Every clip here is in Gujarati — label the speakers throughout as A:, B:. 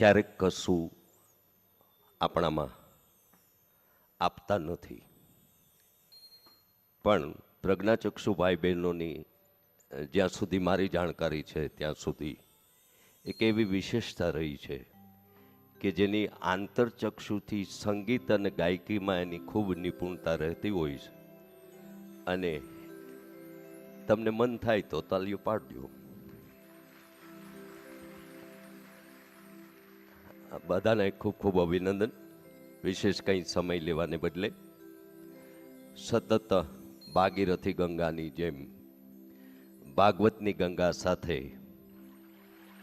A: ક્યારેક કશું આપણામાં આપતા નથી. પણ પ્રજ્ઞાચક્ષુ ભાઈ બહેનોની જ્યાં સુધી મારી જાણકારી છે, ત્યાં સુધી એક એવી વિશેષતા રહી છે કે જેની આંતરચક્ષુથી સંગીત અને ગાયકીમાં એની ખૂબ નિપુણતા રહેતી હોય છે. અને તમને મન થાય તો તાલીઓ પાડજો. બધાને ખૂબ ખૂબ અભિનંદન. વિશેષ કંઈ સમય લેવાને બદલે સતત ભાગીરથી ગંગાની જેમ ભાગવતની ગંગા સાથે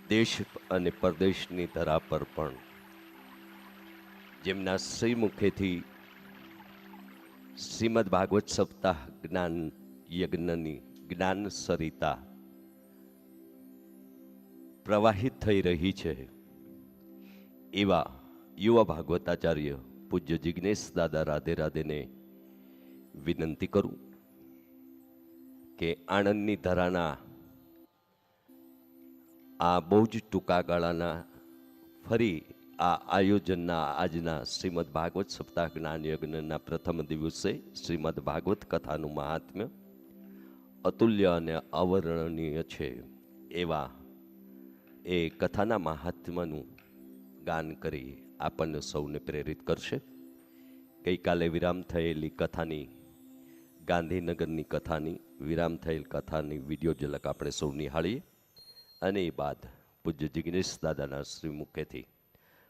A: દેશ અને પરદેશની ધરા પર પણ જેમના શ્રીમુખેથી શ્રીમદ ભાગવત સપ્તાહ જ્ઞાન યજ્ઞની જ્ઞાન સરિતા પ્રવાહિત થઈ રહી છે. એવા યુવા ભાગવતાચાર્ય પૂજ્ય જિજ્ઞેશ દાદા રાધે રાધેને વિનંતી કરું કે આણંદની ધરાના આ બહુ જ ટૂંકા ગાળાના ફરી આ આયોજનના આજના શ્રીમદ ભાગવત સપ્તાહ જ્ઞાન યજ્ઞના પ્રથમ દિવસે શ્રીમદ ભાગવત કથાનું મહાત્મ્ય અતુલ્ય અને અવર્ણનીય છે એવા એ કથાના મહાત્મ્યનું ગાન કરી આપણને સૌને પ્રેરિત કરશે. ગઈકાલે વિરામ થયેલી કથાની, ગાંધીનગરની કથાની, વિરામ થયેલ કથાની વીડિયો ઝલક આપણે સૌ નિહાળીએ. અને એ બાદ પૂજ્ય જિગ્નેશ દાદાના શ્રી મુખેથી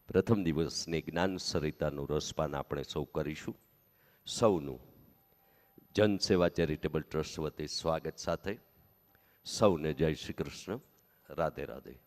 A: પ્રથમ દિવસની જ્ઞાન સરિતાનું રસપાન આપણે સૌ કરીશું. સૌનું જન સેવા ચેરિટેબલ ટ્રસ્ટ વતી સ્વાગત સાથે. સૌને જય શ્રી કૃષ્ણ. રાધે રાધે.